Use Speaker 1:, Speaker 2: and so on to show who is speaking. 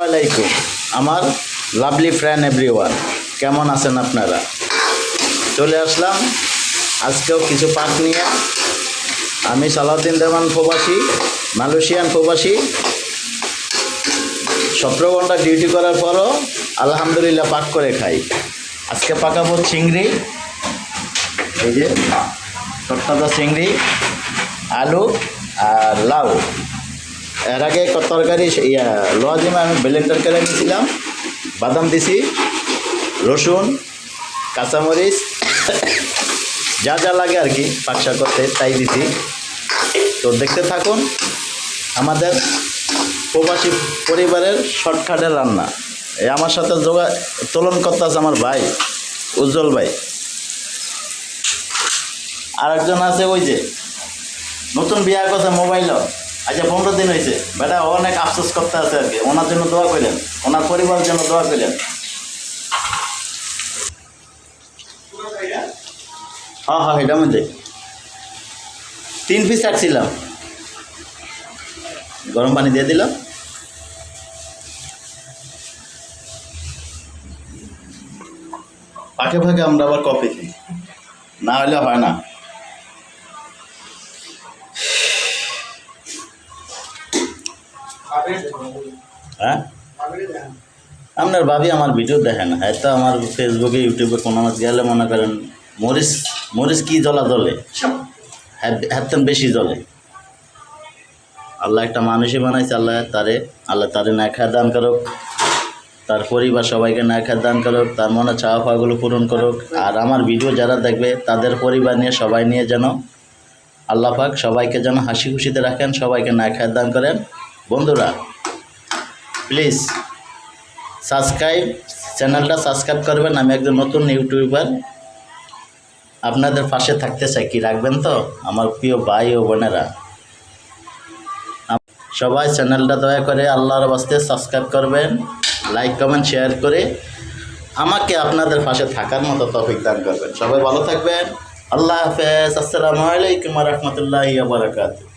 Speaker 1: আলাইকুম। আমার lovely friend everyone, কেমন আছেন আপনারা? চলে আসলাম আজকেও কিছু পাক নিয়ে। আমি সালাউদ্দিন দেওয়ান প্রবাসী, মালয়েশিয়ান প্রবাসী। সতেরো ঘণ্টা ডিউটি করার পরও আলহামদুলিল্লাহ পাক করে খাই। আজকে পাকাবো চিংড়ি, এই যে, তরতাজা চিংড়ি, আলু আর লাউ। এর আগে তরকারি, ইয়া লোয়াজিমা আমি ব্লেন্ডার তরকারি নিয়েছিলাম বাদাম দিছি, রসুন, কাঁচামরিচ, যা যা লাগে আর কি পাকশা করতে, তাই দিছি। তো দেখতে থাকুন, আমাদের প্রবাসী পরিবারের শর্টকাটের রান্না। এই আমার সাথে যোগা, তোলন করতে আছে আমার ভাই, উজ্জ্বল ভাই। আরেকজন আছে ওই যে, নতুন বিয়ার কথা মোবাইল আচ্ছা পনেরো দিন হয়েছে। বেটা, অনেক আফসোস করতে আছে আর কি। ওনার জন্য দোয়া করলেন ওনার পরিবারের জন্য দোয়া করলেন হ্যাঁ হ্যাঁ এটা মধ্যে। তিন পিস রাখছিলাম। গরম পানি দিয়ে দিলাম। ফাঁকে ফাঁকে আমরা আবার কফি খাই। না হলে হয় না। হ্যাঁ? আপনার ভাবি আমার ভিডিও দেখেন। হয়তো আমার ফেসবুকে ইউটিউবে কোনো মাছ গেলে মনে করেন মরিচ মরিচ কি জ্বলা জ্বলে? হাতেন বেশি জ্বলে। আল্লাহ একটা মানুষই বানাইছে আল্লাহ তারে আল্লাহ তারে না খায় দান করুক। তার পরিবার সবাইকে না খায় দান করুক। তার মনে চাওয়া পাওয়াগুলো পূরণ করুক। আর আমার ভিডিও যারা দেখবে তাদের পরিবার নিয়ে সবাই নিয়ে যেন আল্লাহ পাক সবাইকে যেন হাসি খুশিতে রাখেন সবাইকে না খায় দান করেন। বন্ধুরা প্লিজ সাবস্ক্রাইব চ্যানেলটা সাবস্ক্রাইব করবেন। আমি একজন নতুন ইউটিউবার আপনাদের পাশে থাকতে চাই, কি রাখবেন তো? আমার প্রিয় ভাই ও বোনেরা। সবাই চ্যানেলটা দয়া করে আল্লাহর বাস্তে সাবস্ক্রাইব করবেন লাইক কমেন্ট শেয়ার করে আমাকে আপনাদের পাশে থাকার মতো তফিক দান করবেন। সবাই ভালো থাকবেন। আল্লাহ হাফেজ। আসসালামু আলাইকুম রহমতুল্লাহ বারাকাতু